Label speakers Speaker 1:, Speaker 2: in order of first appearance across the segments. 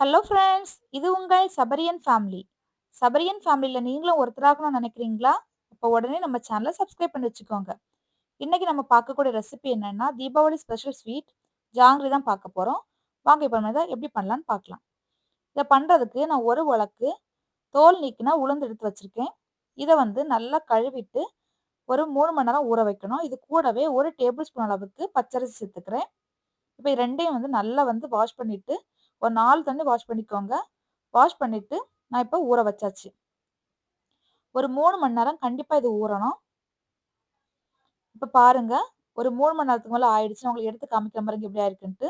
Speaker 1: Hello friends இது உங்கள் சபரியன் family சபரியன் ஃபேமிலியில் நீங்களும் ஒருத்தராகணும்னு நினைக்கிறீங்களா? அப்போ உடனே நம்ம சேனலை சப்ஸ்கிரைப் பண்ணி வச்சுக்கோங்க. இன்றைக்கி நம்ம பார்க்கக்கூடிய ரெசிபி என்னென்னா தீபாவளி ஸ்பெஷல் ஸ்வீட் ஜாங்கிரி தான் பார்க்க போகிறோம் வாங்க இப்போ நம்ம இதை எப்படி பண்ணலான்னு பார்க்கலாம். இதை பண்ணுறதுக்கு நான் ஒரு உலக்கு தோல் நீக்கினா உளுந்து எடுத்து வச்சுருக்கேன். இதை வந்து நல்லா கழுவிட்டு ஒரு மூணு மணி நேரம் ஊற வைக்கணும். இது கூடவே ஒரு டேபிள் ஸ்பூன் அளவுக்கு பச்சரிசி சேர்த்துக்கிறேன். இப்போ ரெண்டையும் வந்து நல்லா வந்து வாஷ் பண்ணிவிட்டு ஒரு நாலு தண்ணி வாஷ் பண்ணிக்கோங்க. வாஷ் பண்ணிவிட்டு நான் இப்போ ஊற வச்சாச்சு. ஒரு மூணு மணி நேரம் கண்டிப்பாக இது ஊறணும். இப்போ பாருங்க ஒரு மூணு மணி நேரத்துக்கு மேலே ஆயிடுச்சு. நான் உங்களுக்கு எடுத்து காமிக்கிற மாதிரி எப்படி ஆயிருக்குன்ட்டு.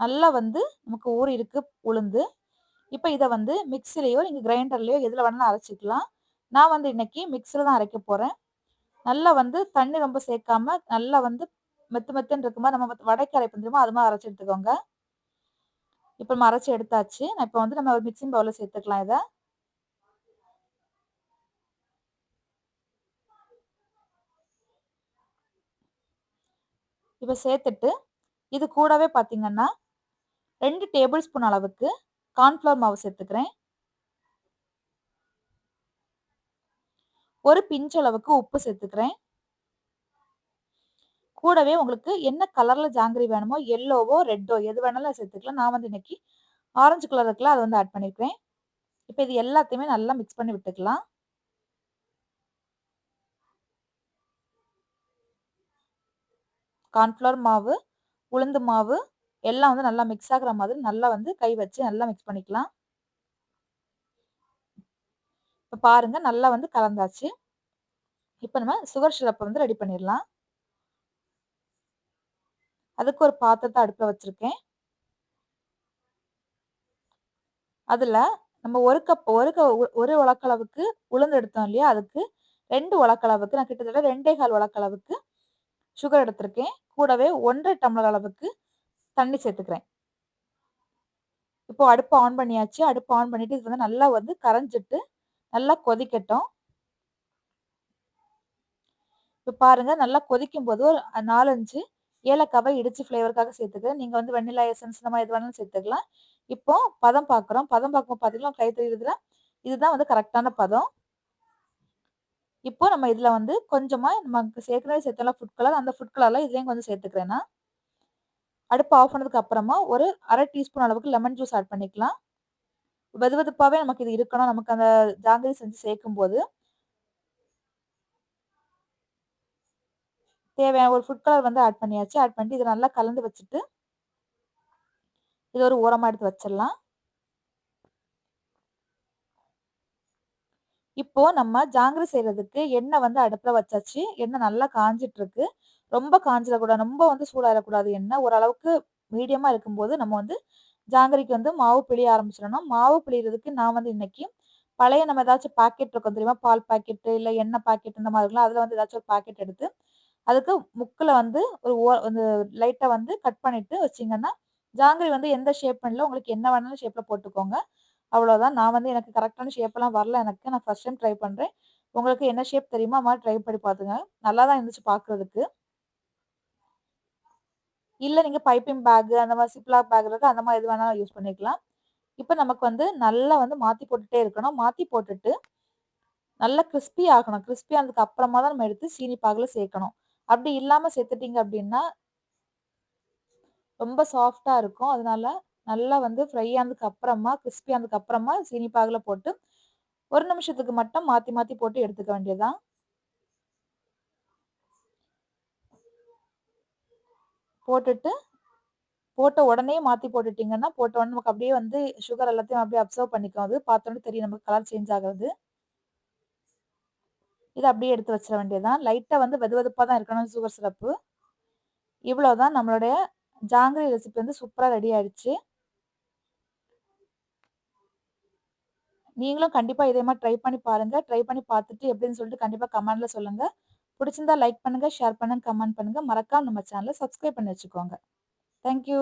Speaker 1: நல்லா வந்து நமக்கு ஊறி இருக்கு உளுந்து. இப்போ இதை வந்து மிக்சிலையோ நீங்கள் கிரைண்டர்லையோ எதில் வேணாலும் அரைச்சிக்கலாம். நான் வந்து இன்னைக்கு மிக்சியில் தான் அரைக்க போகிறேன் நல்லா வந்து தண்ணி ரொம்ப சேர்க்காம நல்லா வந்து மெத்து மெத்துன்னு இருக்குமா நம்ம வடைக்கு அரைப்போம் தெரியுமா? அது மாதிரி அரைச்சி எடுத்துக்கோங்க. இப்போ மறைச்சி எடுத்தாச்சு. நான் இப்போ வந்து நம்ம ஒரு மிக்சிங் பவுலில் சேர்த்துக்கலாம் இதை. இப்போ சேர்த்துட்டு இது கூடவே பார்த்தீங்கன்னா ரெண்டு டேபிள் ஸ்பூன் அளவுக்கு கார்ன்ஃப்ளவர் மாவு சேர்த்துக்கிறேன். ஒரு பிஞ்ச் அளவுக்கு உப்பு சேர்த்துக்கிறேன். கூடவே உங்களுக்கு என்ன கலரில் ஜாங்கிரி வேணுமோ எல்லோவோ ரெட்டோ எது வேணாலும் சேர்த்துக்கலாம். நான் வந்து இன்னைக்கு ஆரஞ்சு கலர் இருக்குல்ல அதை வந்து ஆட் பண்ணியிருக்கேன் இப்போ இது எல்லாத்தையுமே நல்லா மிக்ஸ் பண்ணி விட்டுக்கலாம். கார்ன்ஃப்ளவர் மாவு உளுந்து மாவு எல்லாம் வந்து நல்லா மிக்ஸ் ஆகுற மாதிரி நல்லா வந்து கை வச்சு நல்லா மிக்ஸ் பண்ணிக்கலாம். இப்போ பாருங்க நல்லா வந்து கலந்தாச்சு. இப்போ நம்ம சுகர் சிரப்பை வந்து ரெடி பண்ணிடலாம். அதுக்கு ஒரு பாத்திரத்தை அடுப்பில் வச்சுருக்கேன். அதில் நம்ம ஒரு கப் ஒரு க ஒரு உலக்களவுக்கு உளுந்து எடுத்தோம் இல்லையா? அதுக்கு ரெண்டு உலக்களவுக்கு நான் கிட்டத்தட்ட ரெண்டே கால் உலக்களவுக்கு சுகர் எடுத்திருக்கேன். கூடவே ஒன்றரை டம்ளர் அளவுக்கு தண்ணி சேர்த்துக்கிறேன். இப்போ அடுப்பு ஆன் பண்ணியாச்சு. அடுப்பு ஆன் பண்ணிட்டு இது வந்து நல்லா வந்து கரைஞ்சிட்டு நல்லா கொதிக்கட்டும். இப்போ பாருங்க நல்லா கொதிக்கும் போது ஒரு நாலஞ்சு ஏலக்காவை இடிச்சு ஃப்ளேவருக்காக சேர்த்துக்கிறேன் நீங்கள் வந்து வெண்ணிலா எசன்ஸ் இந்த மாதிரி எது வேணாலும் சேர்த்துக்கலாம். இப்போ பதம் பார்க்குறோம் பதம் பார்க்கும் பார்த்தீங்கன்னா கை தெரியுதுல இதுதான் வந்து கரெக்டான பதம். இப்போ நம்ம இதில் வந்து கொஞ்சமாக நமக்கு சேர்க்கவே சேர்த்தலாம் ஃபுட் கலர் அந்த ஃபுட் கலரில் இதுலேயும் கொஞ்சம் சேர்த்துக்கிறேன்னா அடுப்பு ஆஃப் பண்ணதுக்கு அப்புறமா ஒரு அரை டீஸ்பூன் அளவுக்கு லெமன் ஜூஸ் ஆட் பண்ணிக்கலாம். வெது வெதுப்பாகவே நமக்கு இது இருக்கணும். நமக்கு அந்த ஜாங்கிரி செஞ்சு சேர்க்கும் போது தேவையான ஒரு ஃபுட் கலர் வந்து ஆட் பண்ணியாச்சு. ஆட் பண்ணிட்டு இதை நல்லா கலந்து வச்சுட்டு இது ஒரு ஓரமாக எடுத்து வச்சிடலாம். இப்போ நம்ம ஜாங்கிரி செய்யறதுக்கு எண்ணெய் வந்து அடுப்பில் வச்சாச்சு. எண்ணெய் நல்லா காஞ்சிட்டு இருக்கு ரொம்ப காஞ்சிடக்கூடாது. ரொம்ப வந்து சூடாயிடக்கூடாது எண்ணெய். ஓரளவுக்கு மீடியமாக இருக்கும்போது நம்ம வந்து ஜாங்கிரிக்கு வந்து மாவு பிழிய ஆரம்பிச்சிடணும். மாவு பிழியறதுக்கு நான் வந்து இன்னைக்கு பழைய நம்ம ஏதாச்சும் பாக்கெட் இருக்கும் தெரியுமா? பால் பாக்கெட்டு இல்லை எண்ணெய் பாக்கெட் இந்த மாதிரி இருக்கலாம் அதில் வந்து ஏதாச்சும் ஒரு பாக்கெட் எடுத்து அதுக்கு முக்கில் வந்து ஒரு ஓ வந்து லைட்டாக வந்து கட் பண்ணிட்டு வச்சிங்கன்னா ஜாங்கிரி வந்து எந்த ஷேப் பண்ணல உங்களுக்கு என்ன வேணாலும் ஷேப்பில் போட்டுக்கோங்க. அவ்வளோதான் நான் வந்து எனக்கு கரெக்டான ஷேப்பெல்லாம் வரல எனக்கு. நான் ஃபஸ்ட் டைம் ட்ரை பண்ணுறேன் உங்களுக்கு என்ன ஷேப் தெரியுமா மாதிரி ட்ரை பண்ணி பார்த்துங்க நல்லா தான் இருந்துச்சு பார்க்குறதுக்கு இல்லை நீங்கள் பைப்பிங் பேக்கு அந்த மாதிரி சிப்லாக் பேக் இருக்குது அந்த மாதிரி எது வேணாலும் யூஸ் பண்ணிக்கலாம். இப்போ நமக்கு வந்து நல்லா வந்து மாற்றி போட்டுகிட்டே இருக்கணும். மாற்றி போட்டுட்டு நல்லா கிறிஸ்பி ஆகணும். கிறிஸ்பி ஆனதுக்கு அப்புறமா தான் நம்ம எடுத்து சீனி பாகில் சேர்க்கணும். அப்படி இல்லாமல் சேர்த்துட்டிங்க அப்படின்னா ரொம்ப சாஃப்டாக இருக்கும். அதனால நல்லா வந்து ஃப்ரை ஆனதுக்கு அப்புறமா கிறிஸ்பி ஆனதுக்கு அப்புறமா சீனி பாகில் போட்டு ஒரு நிமிஷத்துக்கு மட்டும் மாற்றி மாற்றி போட்டு எடுத்துக்க வேண்டியதுதான். போட்டுட்டு போட்ட உடனே மாற்றி போட்டுட்டிங்கன்னா போட்ட உடனே நமக்கு அப்படியே வந்து சுகர் எல்லாத்தையும் அப்படியே அப்சர்வ் பண்ணிக்கும். அது பார்த்தோன்னே தெரியும் நமக்கு கலர் சேஞ்ச் ஆகுறது. இதை அப்படியே எடுத்து வச்சிட வேண்டியதுதான். லைட்டாக வந்து வெது வெதுப்பாக தான் இருக்கணும் சுகர் சிரப்பு இவ்வளோதான் நம்மளுடைய ஜாங்கிரி ரெசிபி வந்து சூப்பராக ரெடி ஆயிடுச்சு. நீங்களும் கண்டிப்பாக இதே மாதிரி ட்ரை பண்ணி பாருங்கள் ட்ரை பண்ணி பார்த்துட்டு எப்படின்னு சொல்லிட்டு கண்டிப்பாக கமெண்ட்டில் சொல்லுங்கள் பிடிச்சிருந்தா லைக் பண்ணுங்கள் ஷேர் பண்ணுங்கள் கமெண்ட் பண்ணுங்கள் மறக்காமல் நம்ம சேனலை சப்ஸ்கிரைப் பண்ணி வச்சுக்கோங்க. தேங்க்யூ